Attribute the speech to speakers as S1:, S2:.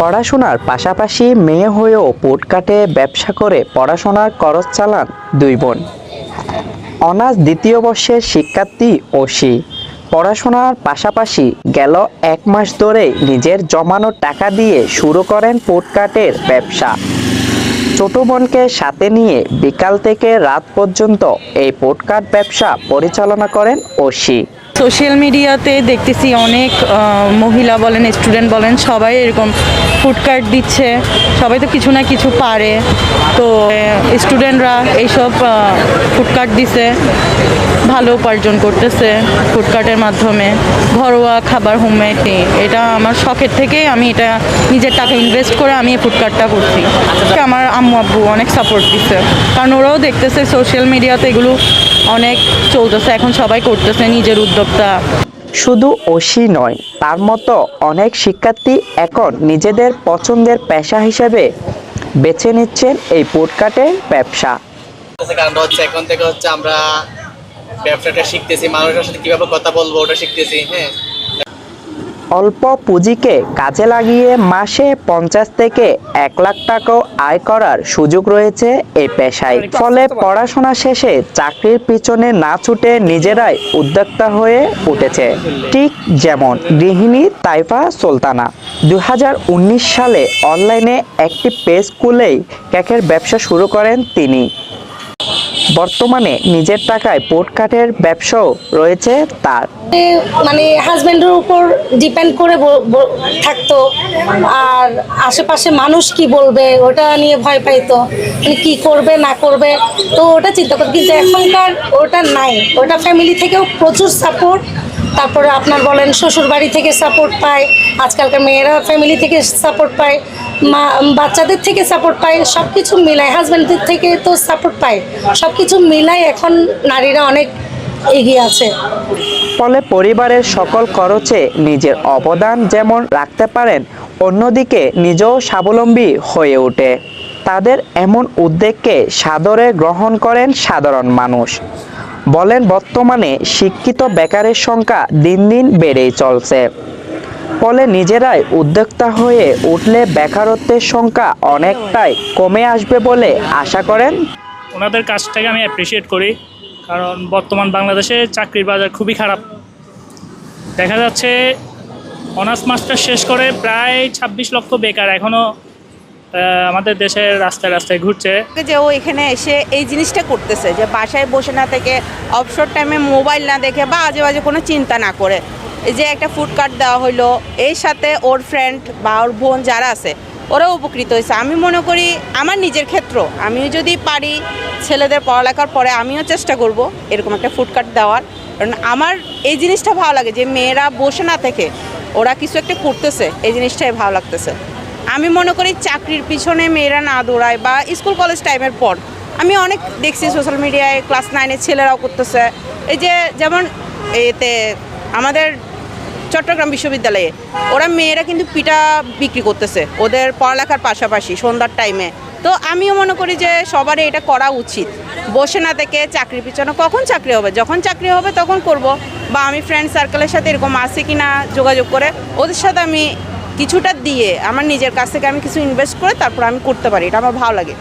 S1: পড়াশোনার পাশাপাশি মেয়ে হয়েও পুটকাটে ব্যবসা করে, পড়াশোনার খরচ চালান দুই বোন। অনার্স দ্বিতীয় বর্ষের শিক্ষার্থী ওশি পড়াশোনার পাশাপাশি গেল এক মাস ধরে নিজের জমানো টাকা দিয়ে শুরু করেন ফুটকাটের ব্যবসা। ছোট বোনকে সাথে নিয়ে বিকাল থেকে রাত পর্যন্ত এই ফুটকাট ব্যবসা পরিচালনা করেন ওশি
S2: সোশ্যাল মিডিয়াতে দেখতেছি অনেক মহিলা বলেন স্টুডেন্ট বলেন সবাই এরকম ফুড কার্ট দিচ্ছে। সবাই তো কিছু না কিছু পারে। তো স্টুডেন্টরা এইসব ফুড কার্ট দিছে ভালো উপার্জন করতেছে ফুড কার্টের মাধ্যমে। ঘরোয়া খাবার হোমমেড এটা আমার শখের থেকেই আমি এটা নিজের টাকা ইনভেস্ট করে আমি এই ফুড কার্টটা করছি। আমার আম্মু আব্বু অনেক সাপোর্ট দিচ্ছে কারণ ওরাও দেখতেছে সোশ্যাল মিডিয়াতে এগুলো অনেক চলতেছে এখন সবাই করতেছে নিজের উদ্যোক্তা।
S1: শুধু ওশি নয় তার মতো অনেক শিক্ষার্থী এখন নিজেদের পছন্দের পেশা হিসেবে বেছে নিচ্ছেন এই ফুটকাটের ব্যবসা।
S3: হচ্ছে হচ্ছে এখন থেকে হচ্ছে আমরা ব্যবসাটা শিখতেছি মানুষের সাথে কীভাবে কথা বলব ওটা শিখতেছি হ্যাঁ।
S1: অল্প পুঁজিকে কাজে লাগিয়ে মাসে পঞ্চাশ থেকে এক লাখ টাকাও আয় করার সুযোগ রয়েছে এই পেশায়। ফলে পড়াশোনা শেষে চাকরির পিছনে না ছুটে নিজেরাই উদ্যোক্তা হয়ে উঠেছে। ঠিক যেমন গৃহিণী তাইফা সুলতানা। দু হাজার উনিশ সালে অনলাইনে একটি পেজ খুলেই কেকের ব্যবসা শুরু করেন তিনি। বর্তমানে নিজের টাকায় পোটকাটের ব্যবসাও রয়েছে তার।
S4: মানে হাজবেন্ডের উপর ডিপেন্ড করে থাকতো। আর আশেপাশে মানুষ কি বলবে, ওটা নিয়ে ভয় পাইতো। মানে কি করবে, না করবে, তো ওটা চিন্তা করতো। কিন্তু এখনকার ওটা নাই। ওটা ফ্যামিলি থেকেও প্রচুর সাপোর্ট তারপরে আপনার বলেন শ্বশুর বাড়ি থেকে সাপোর্ট পায়। আজকালকার মেয়েরা ফ্যামিলি থেকে সাপোর্ট পায়। মা, বাচ্চাদের থেকে সাপোর্ট পায় সব কিছু মিলায় হাজব্যান্ডদের থেকে তো সাপোর্ট পায় সব কিছু মিলাই এখন নারীরা অনেক এগিয়ে আছে।
S1: ফলে পরিবারের সকল খরচে নিজের অবদান যেমন রাখতে পারেন, অন্যদিকে নিজেও স্বাবলম্বী হয়ে ওঠে। তাদের এমন উদ্যোগকে সাদরে গ্রহণ করেন সাধারণ মানুষ। বলেন, বর্তমানে শিক্ষিত বেকারের সংখ্যা দিন দিন বেড়েই চলছে। ফলে নিজেরাই উদ্যোক্তা হয়ে উঠলে বেকারত্বের সংখ্যা অনেকটাই কমে আসবে বলে আশা করেন।
S5: ওনাদের কাজটাকে আমি অ্যাপ্রিসিয়েট করি কারণ বর্তমান বাংলাদেশে চাকরির বাজার খুবই খারাপ। দেখা যাচ্ছে অনার্স মাস্টার শেষ করে প্রায় ছাব্বিশ লক্ষ বেকার এখনও আমাদের দেশের রাস্তায় রাস্তায় ঘুরছে।
S6: যে ও এখানে এসে এই জিনিসটা করতেছে যে বাসায় বসে না থেকে অবসর টাইমে মোবাইল না দেখে বা আজে বাজে কোনো চিন্তা না করে। এই যে একটা ফুড কার্ট দেওয়া হলো এর সাথে ওর ফ্রেন্ড বা ওর বোন যারা আছে, ওরাও উপকৃত হয়েছে। আমি মনে করি আমার নিজের ক্ষেত্র, আমিও যদি পারি ছেলেদের পড়ালেখার পরে আমিও চেষ্টা করব এরকম একটা ফুড কার্ট দেওয়ার। কারণ আমার এই জিনিসটা ভালো লাগে যে মেয়েরা বসে না থেকে ওরা কিছু একটা করতেছে, এই জিনিসটাই ভালো লাগতেছে। আমি মনে করি চাকরির পিছনে মেয়েরা না দৌড়ায় বা স্কুল কলেজ টাইমের পর, আমি অনেক দেখছি সোশ্যাল মিডিয়ায় ক্লাস নাইনের ছেলেরাও করতেছে। এই যে যেমন এতে আমাদের চট্টগ্রাম বিশ্ববিদ্যালয়ে। ওরা মেয়েরা কিন্তু পিঠা বিক্রি করতেছে, ওদের পড়ালেখার পাশাপাশি সন্ধ্যার টাইমে তো আমিও মনে করি যে সবারই এটা করা উচিত। বসে না থেকে চাকরির পিছনে কখন চাকরি হবে? যখন চাকরি হবে তখন করব। বা আমি ফ্রেন্ড সার্কেলের সাথে এরকম আছে কি না যোগাযোগ করে, ওদের সাথে আমি কিছুটা দিয়ে আমার নিজের কাছ থেকে আমি কিছু ইনভেস্ট করে তারপর আমি করতে পারি। এটা আমার ভালো লাগে।